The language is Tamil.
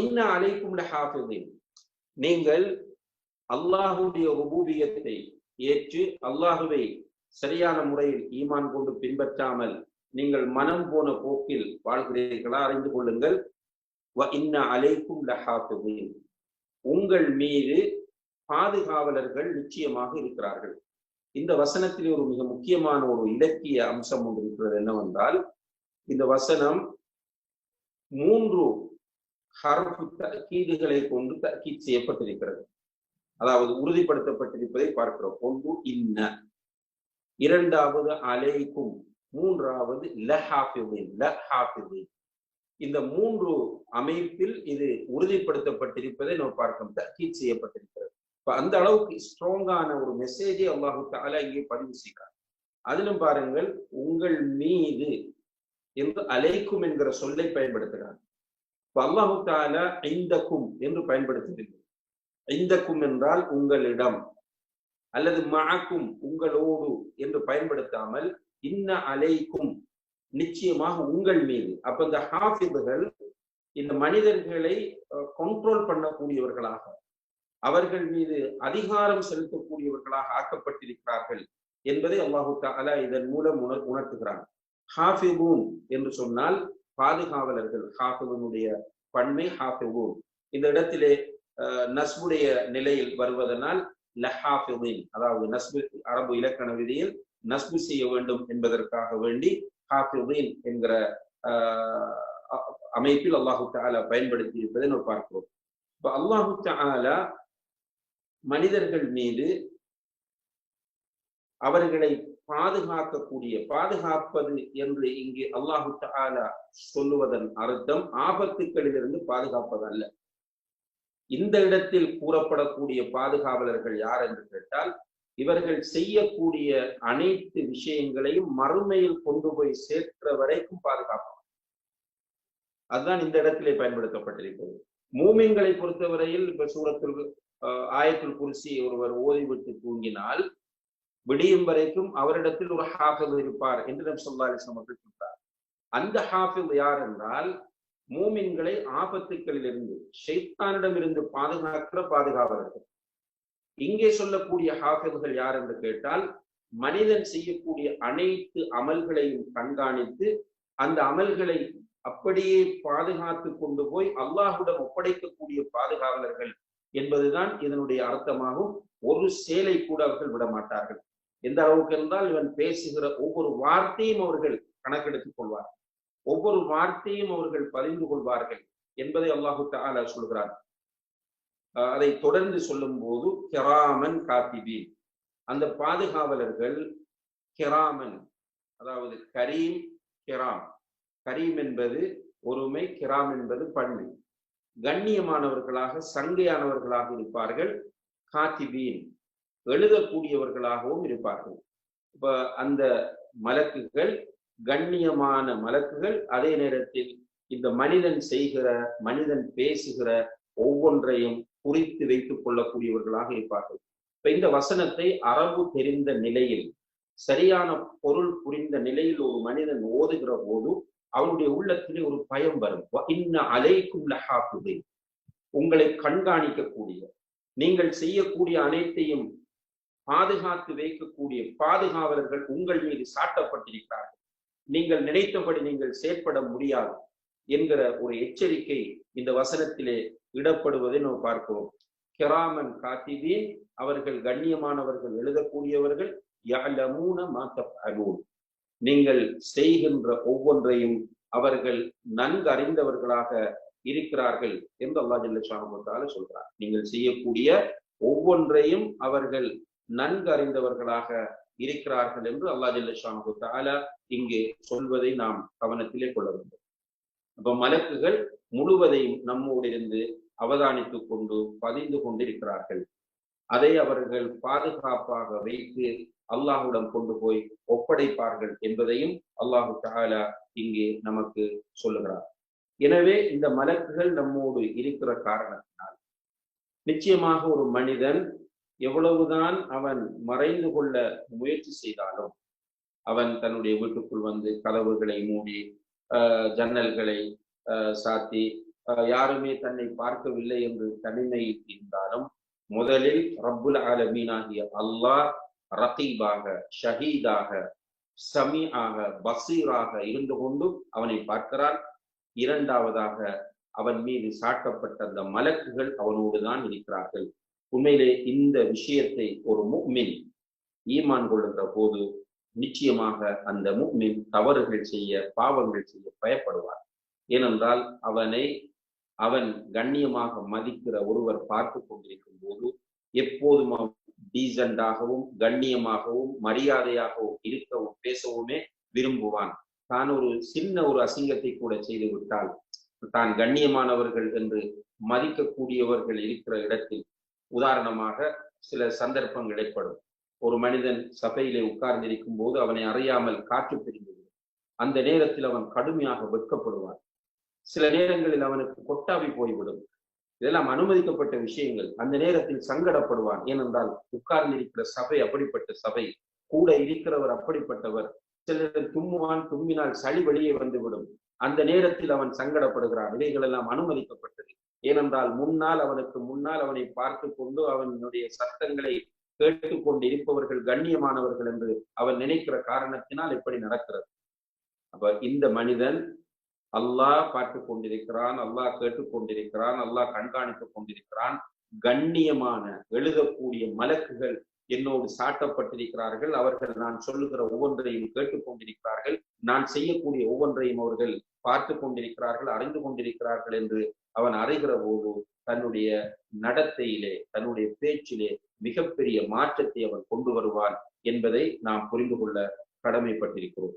இன்ன அலைக்கும் லஹாஃபிதீன் நீங்கள் அல்லாஹுடைய ருபூபியத்தை ஏற்று அல்லாஹுவை சரியான முறையில் ஈமான் கொண்டு பின்பற்றாமல் நீங்கள் மனம் போன போக்கில் வாழ்கிறீர்களா அறிந்து கொள்ளுங்கள். வ இன்ன அலைக்கும் லஹாஃபிதீன் உங்கள் மீது பாதுகாவலர்கள் நிச்சயமாக இருக்கிறார்கள். இந்த வசனத்தில் ஒரு மிக முக்கியமான ஒரு இலக்கிய அம்சம் ஒன்று இருக்கிறது என்னவென்றால் இந்த வசனம் மூன்று ஹர்ஃபு தக்கீதுகளை கொண்டு தக்கீத் செய்யப்பட்டிருக்கிறது. அதாவது உறுதிப்படுத்தப்பட்டிருப்பதை பார்க்கிறோம். ஒன்று இன்ன இரண்டாவது அலைக்கும் மூன்றாவது இந்த மூன்று அமைப்பில் இது உறுதிப்படுத்தப்பட்டிருப்பதை நம்ம பார்க்கிறோம் தக்கீத் செய்யப்பட்டிருக்கிறது. இப்ப அந்த அளவுக்கு ஸ்ட்ராங்கான ஒரு மெசேஜை அல்லாஹு தாலா இங்கே பதிவு செய்கிறார். அதிலும் பாருங்கள் உங்கள் மீது என்று அலைக்கும் என்கிற சொல்லை பயன்படுத்துகிறார். இப்ப அல்லாஹு தாலா ஐந்தக்கும் என்று பயன்படுத்துகிறது ஐந்தக்கும் என்றால் உங்களிடம் அல்லது மாக்கும் உங்களோடு என்று பயன்படுத்தாமல் இன்ன அலைக்கும் நிச்சயமாக உங்கள் மீது. அப்ப இந்த ஹாஃபிதுகள் இந்த மனிதர்களை கண்ட்ரோல் பண்ணக்கூடியவர்களாக அவர்கள் மீது அதிகாரம் செலுத்தக்கூடியவர்களாக ஆக்கப்பட்டிருக்கிறார்கள் என்பதை அல்லாஹு தாலா இதன் மூலம் உணர் உணர்த்துகிறான். ஹாஃபிபூன் என்று சொன்னால் பாதுகாவலர்கள் ஹாஃபிவனுடைய பன்மை ஹாஃபிபூன் இந்த இடத்திலே நஸ்புடைய நிலையில் வருவதனால் லஹாஃபிவின் அதாவது நஸ்பு அரபு இலக்கண விதியில் நஸ்பு செய்ய வேண்டும் என்பதற்காக வேண்டி ஹாஃபிவின் என்கிற அமைப்பில் அல்லாஹு தாலா பயன்படுத்தி இருப்பதை நம்ம பார்க்கிறோம். இப்ப அல்லாஹு தாலா மனிதர்கள் மீது அவர்களை பாதுகாக்கக்கூடிய பாதுகாப்பது என்று இங்கு அல்லாஹு தாலா சொல்லுவதன் அர்த்தம் ஆபத்துக்களிலிருந்து பாதுகாப்பது அல்ல இந்த இடத்தில் கூறப்படக்கூடிய பாதுகாவலர்கள் யார் என்று கேட்டால் இவர்கள் செய்யக்கூடிய அனைத்து விஷயங்களையும் மறுமையில் கொண்டு போய் சேர்க்கிற வரைக்கும் பாதுகாப்பாங்க. அதுதான் இந்த இடத்திலே பயன்படுத்தப்பட்டிருக்கிறது. மூமின்களை பொறுத்தவரையில் இப்ப சூரத்தில் ஆயத்தில் குருசி ஒருவர் ஓதிவிட்டு தூங்கினால் விடியும் வரைக்கும் அவரிடத்தில் ஒரு ஹாஃபில் இருப்பார் என்று நம் சொல்லா அலிஸ்லாம் அவர்கள் சொல்றார். அந்த ஹாஃபில் யார் என்றால் மூமின்களை ஆபத்துக்களில் இருந்து ஷைத்தானிடம் இருந்து பாதுகாக்கிற பாதுகாவலர்கள். இங்கே சொல்லக்கூடிய ஹாஃபில்கள் யார் என்று கேட்டால் மனிதன் செய்யக்கூடிய அனைத்து அமல்களையும் கண்காணித்து அந்த அமல்களை அப்படியே பாதுகாத்து கொண்டு போய் அல்லாஹுடன் ஒப்படைக்கக்கூடிய பாதுகாவலர்கள் என்பதுதான் இதனுடைய அர்த்தமாகும். ஒரு சேலை கூட அவர்கள் விட மாட்டார்கள் எந்த அளவுக்கு இருந்தால் இவன் பேசுகிற ஒவ்வொரு வார்த்தையும் அவர்கள் கணக்கெடுத்துக் கொள்வார்கள். ஒவ்வொரு வார்த்தையும் அவர்கள் பதிந்து கொள்வார்கள் என்பதை அல்லாஹு தாலா சொல்கிறார் அதை தொடர்ந்து சொல்லும் போது கெராமன் காத்திபீன். அந்த பாதுகாவலர்கள் கெராமன் அதாவது கரீம் கெராம். கரீம் என்பது ஒருமை கிராம் என்பது பன்மை. கண்ணியமானவர்களாக சங்கையானவர்களாக இருப்பார்கள் காத்திபீன். எழுதக்கூடியவர்களாகவும் இருப்பார்கள். இப்ப அந்த மலக்குகள் கண்ணியமான மலக்குகள் அதே நேரத்தில் இந்த மனிதன் செய்கிற மனிதன் பேசுகிற ஒவ்வொன்றையும் குறித்து வைத்துக் கொள்ளக்கூடியவர்களாக இருப்பார்கள். இப்ப இந்த வசனத்தை அரபு தெரிந்த நிலையில் சரியான பொருள் புரிந்த நிலையில் ஒரு மனிதன் ஓதுகிற போது அவனுடைய உள்ளத்திலே ஒரு பயம் வரும். இன்ன அலைக்கும் லஹாஃபிதீன். உங்களை கண்காணிக்கக்கூடிய நீங்கள் செய்யக்கூடிய அனைத்தையும் பாதுகாத்து வைக்கக்கூடிய பாதுகாவலர்கள் உங்கள் மீது சாட்டப்பட்டிருக்கிறார்கள். நீங்கள் நினைத்தபடி நீங்கள் செயற்பட முடியாது என்கிற ஒரு எச்சரிக்கை இந்த வசனத்திலே இடப்படுவதை நாம் பார்க்கிறோம். கெராமன் காத்திபீன் அவர்கள் கண்ணியமானவர்கள் எழுதக்கூடியவர்கள் யாழமூன மாத்தூன் நீங்கள் செய்கின்ற ஒவ்வொன்றையும் அவர்கள் நன்கு அறிந்தவர்களாக இருக்கிறார்கள் என்று அல்லா ஜல்ல சொல்றார் நீங்கள் செய்யக்கூடிய ஒவ்வொன்றையும் அவர்கள் நன்கு அறிந்தவர்களாக இருக்கிறார்கள் என்று அல்லா ஜல்ல தாலா இங்கே சொல்வதை நாம் கவனத்திலே கொள்ள வேண்டும். அப்ப மலக்குகள் முழுவதையும் நம்மோடு இருந்து அவதானித்துக் கொண்டு பதிந்து கொண்டிருக்கிறார்கள். அதை அவர்கள் பாதுகாப்பாக வைத்து அல்லாஹுடன் கொண்டு போய் ஒப்படைப்பார்கள் என்பதையும் அல்லாஹு தாலா இங்கே நமக்கு சொல்லுகிறார். எனவே இந்த மலக்குகள் நம்மோடு இருக்கிற காரணத்தினால் நிச்சயமாக ஒரு மனிதன் எவ்வளவுதான் அவன் மறைந்து கொள்ள முயற்சி செய்தாலும் அவன் தன்னுடைய வீட்டுக்குள் வந்து கதவுகளை மூடி ஜன்னல்களை சாத்தி யாருமே தன்னை பார்க்கவில்லை என்று தனிமையில் இருந்தாலும் முதலில் ரப்புல் ஆலமீனாகிய அல்லாஹ் ரகீபாக ஷஹீதாக சமீஆக பசீராக இருந்து கொண்டு அவனை பார்க்கிறான். இரண்டாவதாக அவன் மீது சாட்டப்பட்ட அந்த மலக்குகள் அவனோடு தான் இருக்கிறார்கள். உண்மையிலே இந்த விஷயத்தை ஒரு முக்மின் ஈமான் கொள்ளுகிற போது நிச்சயமாக அந்த முக்மின் தவறுகள் செய்ய பாவங்கள் செய்ய பயப்படுவார். ஏனென்றால் அவனை அவன் கண்ணியமாக மதிக்கிற ஒருவர் பார்த்து கொண்டிருக்கும் போது எப்போதும் டீசண்டாகவும் கண்ணியமாகவும் மரியாதையாகவும் இருக்கவும் பேசவுமே விரும்புவான். தான் ஒரு சின்ன ஒரு அசிங்கத்தை கூட செய்து விட்டால் தான் கண்ணியமானவர்கள் என்று மதிக்கக்கூடியவர்கள் இருக்கிற இடத்தில் உதாரணமாக சில சந்தர்ப்பங்கள் ஏற்படும் ஒரு மனிதன் சபையிலே உட்கார்ந்திருக்கும் போது அவனை அறியாமல் காற்று பிரிந்துவிடும் அந்த நேரத்தில் அவன் கடுமையாக வெட்கப்படுவான். சில நேரங்களில் அவனுக்கு கொட்டாவி போய்விடும். இதெல்லாம் அனுமதிக்கப்பட்ட விஷயங்கள். அந்த நேரத்தில் சங்கடப்படுவான். ஏனென்றால் உட்கார்ந்திருக்கிற சபை அப்படிப்பட்ட சபை. கூட இருக்கிறவர் அப்படிப்பட்டவர். சிலர் தும்முவான் தும்மினால் சளி வெளியே வந்துவிடும். அந்த நேரத்தில் அவன் சங்கடப்படுகிறான். இவைகளெல்லாம் அனுமதிக்கப்பட்டது. ஏனென்றால் முன்னால் அவனுக்கு முன்னால் அவனை பார்த்து கொண்டு அவனுடைய சத்தங்களை கேட்டுக்கொண்டு இருப்பவர்கள் கண்ணியமானவர்கள் என்று அவன் நினைக்கிற காரணத்தினால் இப்படி நடக்கிறது. அப்ப இந்த மனிதன் அல்லாஹ் பார்த்து கொண்டிருக்கிறான் அல்லாஹ் கேட்டுக்கொண்டிருக்கிறான் அல்லாஹ் கண்காணித்துக் கொண்டிருக்கிறான். கண்ணியமான எழுதக்கூடிய மலக்குகள் என்னோடு சாட்டப்பட்டிருக்கிறார்கள். அவர்கள் நான் சொல்லுகிற ஒவ்வொன்றையும் கேட்டுக்கொண்டிருக்கிறார்கள். நான் செய்யக்கூடிய ஒவ்வொன்றையும் அவர்கள் பார்த்து கொண்டிருக்கிறார்கள் அறிந்து கொண்டிருக்கிறார்கள் என்று அவன் அறிகிற போது தன்னுடைய நடத்தையிலே தன்னுடைய பேச்சிலே மிகப்பெரிய மாற்றத்தை அவன் கொண்டு வருவான் என்பதை நாம் புரிந்து கொள்ள கடமைப்பட்டிருக்கிறோம்.